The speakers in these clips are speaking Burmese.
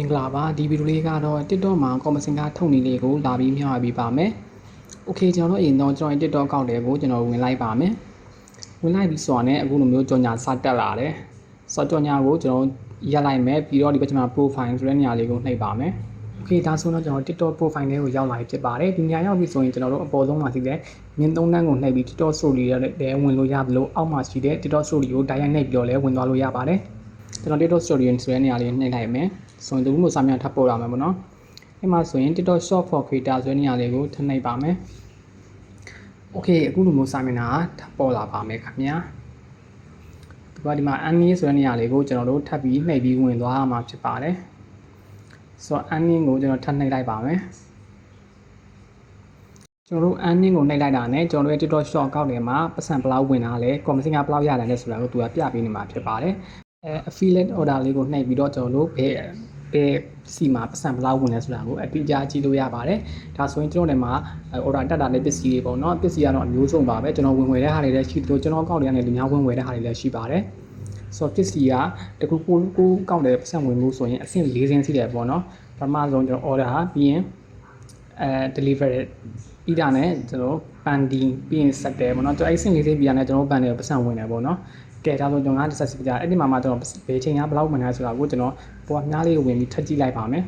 မင်္ဂလာပါဒီဗီဒီယိုလေးကတော့ TikTok မှာ comment စင်ကထုတ်နေလေးကိုလာပြီးမျှဝေပေးပါမယ်။ Okay ကျွန်တော်တို့အရင်တော့ကျွန်တော် TikTok ကောက်တယ်ကိုကျွန်တော်ဝင်လိုက်ပါမယ်။ဝင်လိုက်ပြီးဆိုတော့ねအခုလိုမျိုးကြော်ညာစတက်လာတယ်။စောကြော်ညာကိုကျွန်တော်ရက်လိုက်မယ်ပြီးတော့ဒီဘက်ကျွန်တော် profile ဆိုတဲ့နေရာလေးကိုနှိပ်ပါမယ်။ Okay ဒါဆိုတော့ကျွန်တော် TikTok profile လေးကိုရောက်လာပြီဖြစ်ပါတယ်။ဒီနေရာရောက်ပြီဆိုရင်ကျွန်တော်တို့အပေါ်ဆုံးမှာရှိတဲ့မြင်းသုံးတန်းကိုနှိပ်ပြီး TikTok story တွေလည်းဝင်လို့ရသလိုအောက်မှာရှိတဲ့ TikTok story ကိုတိုက်ရိုက်နှိပ်ပြီးတော့လည်းဝင်သွားလို့ရပါတယ်။ ကျွန်တော် TikTok story ဆိုတဲ့နေရာလေးနှိပ်လိုက်မယ်။ဆိုရင်ဒီလိုစာမျက်ထပ်ပေါ်လာမယ်ပေါ့နော်။အဲ့မှာဆိုရင် TikTok short for creator ဆိုတဲ့နေရာလေးကိုထပ်နှိပ်ပါမယ်။ Okay အခုလိုမျိုးစာမျက်နှာထပ်ပေါ်လာပါမယ်ခင်ဗျာ။ဒီကဒီမှာ unlink ဆိုတဲ့နေရာလေးကိုကျွန်တော်တို့ထပ်ပြီးနှိပ်ပြီးဝင်သွားရမှာဖြစ်ပါတယ်။ဆိုတော့ unlink ကိုကျွန်တော်ထပ်နှိပ်လိုက်ပါမယ်။ကျွန်တော်တို့ earning ကိုနှိပ်လိုက်တာနဲ့ကျွန်တော်တို့ရဲ့ TikTok short ကောက်တယ်မှာပတ်စံဘလောက်ဝင်တာလဲ commission ကဘလောက်ရတယ်လဲဆိုတာကိုသူကပြပေးနေမှာဖြစ်ပါတယ် အဲ affiliate order လေးကိုနှိပ်ပြီးတော့ကျွန်တော်တို့ဘယ်ဘယ်စီမှာပတ်စံဘလောက်ဝင်လဲဆိုတာကိုအတိအကျကြည့်လို့ရပါတယ်ဒါဆိုရင်ကျွန်တော်တို့မှာ order တက်တာတဲ့ပစ္စည်းတွေပေါ့နော်ပစ္စည်းကတော့အမျိုးစုံပါပဲကျွန်တော်ဝင်ဝယ်တဲ့ဟာတွေလည်းရှိသလိုကျွန်တော်ကောက်တယ်ကနေလူများဝင်ဝယ်တဲ့ဟာတွေလည်းရှိပါတယ်ဆိုတော့ပစ္စည်းကတကူကိုကိုကောက်တယ်ပတ်စံဝင်မှုဆိုရင်အဆင့်၄ဆင်းရှိတယ်ပေါ့နော်ပထမဆုံးကျွန်တော် order ဟာပြီးရင်အဲ deliver ပြီးတာနဲ့ကျွန်တော်ပန်ဒီပြီးရင်ဆက်တယ်ပေါ့နော်ကျွန်တော်အဲ့စင်လေးလေးပြီးတာနဲ့ကျွန်တော်ပန်တယ်ပတ်စံဝင်တယ်ပေါ့နော် ကဲဒါဆိုကျွန်တော်ကတစ်ဆက်စီပြအဲ့ဒီမှာမှကျွန်တော်ဘယ်ချိန်ကဘယ်လောက်ဝင်လဲဆိုတာကိုကျွန်တော်ပေါ်များလေးကိုဝင်ပြီးထပ်ကြည့်လိုက်ပါမယ်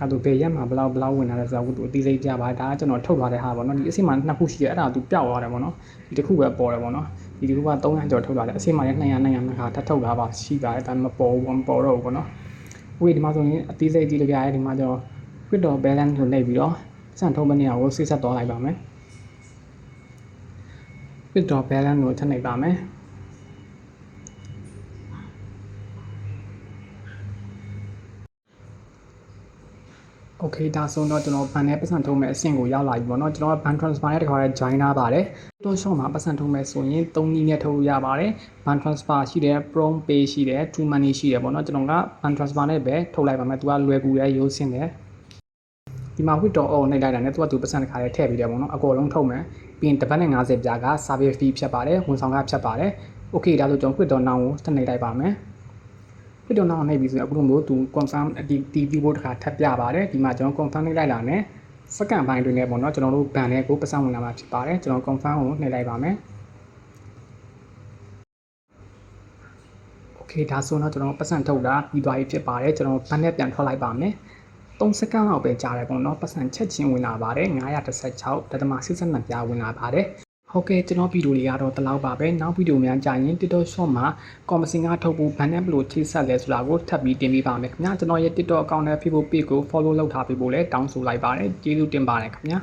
အဲ့ဒါဘယ်ရက်မှာဘယ်လောက်ဘယ်လောက်ဝင်လာလဲဆိုတာကိုသူအသေးစိတ်ပြပါဒါကကျွန်တော်ထုတ်သွားတဲ့ဟာပေါ့နော်ဒီအစီအမနှစ်ခုရှိတယ်အဲ့ဒါသူပျောက်သွားတယ်ပေါ့နော်ဒီတစ်ခုပဲပေါ်တယ်ပေါ့နော်ဒီတစ်ခုက300ကျော်ထုတ်လာတယ်အစီအမရဲ့200 200နှစ်ခါထပ်ထုတ်လာပါရှိပါတယ်ဒါမပေါ်ဘူးမပေါ်တော့ဘူးပေါ့နော်ဝေးဒီမှာဆိုရင်အသေးစိတ်ကြည့်လို့ရတယ်ဒီမှာကျွန်တော် crypto balance ကိုနှိပ်ပြီးတော့စံထုံးမနေအောင်ကိုစစ်ဆက်သွားလိုက်ပါမယ် withdraw balance ကိုထပ်နှိပ်ပါမယ် โอเคဒါဆိုတော့ကျွန်တော်ဘန်နဲ့ပတ်စံထုံးမဲ့အဆင့်ကိုရောက်လာပြီပေါ့နော်ကျွန်တော်က ban transfer နဲ့တခါလဲ join ထားပါတယ်တိုးရှော့မှာပတ်စံထုံးမဲ့ဆိုရင်3နည်းနဲ့ထုတ်လို့ရပါတယ် ban transfer ရှိတယ် prom pay ရှိတယ် true money ရှိတယ်ပေါ့နော်ကျွန်တော်က ban transfer နဲ့ပဲထုတ်လိုက်ပါမယ်သူကလွယ်ကူရဲရိုးစင်းတယ်ဒီမှာ withdraw all နှိပ်လိုက်တာနဲ့သူကသူပတ်စံတစ်ခါလဲထည့်ပြီးတယ်ပေါ့နော်အကုန်လုံးထုတ်မယ်ပြီးရင်တစ်ပတ်နဲ့50ပြားက service fee ဖြတ်ပါတယ်ဝန်ဆောင်ခဖြတ်ပါတယ် okay ဒါဆိုကျွန်တော် withdraw now ကိုထပ်နှိပ်လိုက်ပါမယ် withdraw now နှိပ်ပြီးဆိုရင်အခုလိုမျိုးသူ confirm ဒီ TV ဘို့တစ်ခါထပ်ပြပါတယ်ဒီမှာကျွန်တော် confirm နှိပ်လိုက်တာနဲ့စက္ကန့်ပိုင်းတွင်လည်းပေါ့နော်ကျွန်တော်တို့ဘန်နဲ့ကိုပတ်စံဝင်လာမှာဖြစ်ပါတယ်ကျွန်တော် confirm ကိုနှိပ်လိုက်ပါမယ် okay ဒါဆိုတော့ကျွန်တော်ပတ်စံထုတ်တာပြီးသွားပြီဖြစ်ပါတယ်ကျွန်တော်ဘန်နဲ့ပြန်ထွက်လိုက်ပါမယ်3စက္ကန့်လောက်ပဲကြာတယ်ပေါ့နော်ပတ်စံချက်ချင်းဝင်လာပါတယ်916ဒသမ82ပြားဝင်လာပါတယ် ဟုတ်ကဲ့ကျွန်တော်ဗီဒီယိုလေးကတော့ဒီလောက်ပါပဲနောက်ဗီဒီယိုများကြာရင် TikTok Shop မှာ Commission ကထုတ်ဖို့ဘန်နဲ့ဘယ်လိုထိစပ်လဲဆိုတာကိုထပ်ပြီးတင်ပေးပါမယ်ခင်ဗျာကျွန်တော်ရဲ့ TikTok account နဲ့ Facebook page ကို follow လုပ်ထားပေးဖို့လည်းတောင်းဆိုလိုက်ပါတယ်ကျေးဇူးတင်ပါတယ်ခင်ဗျာ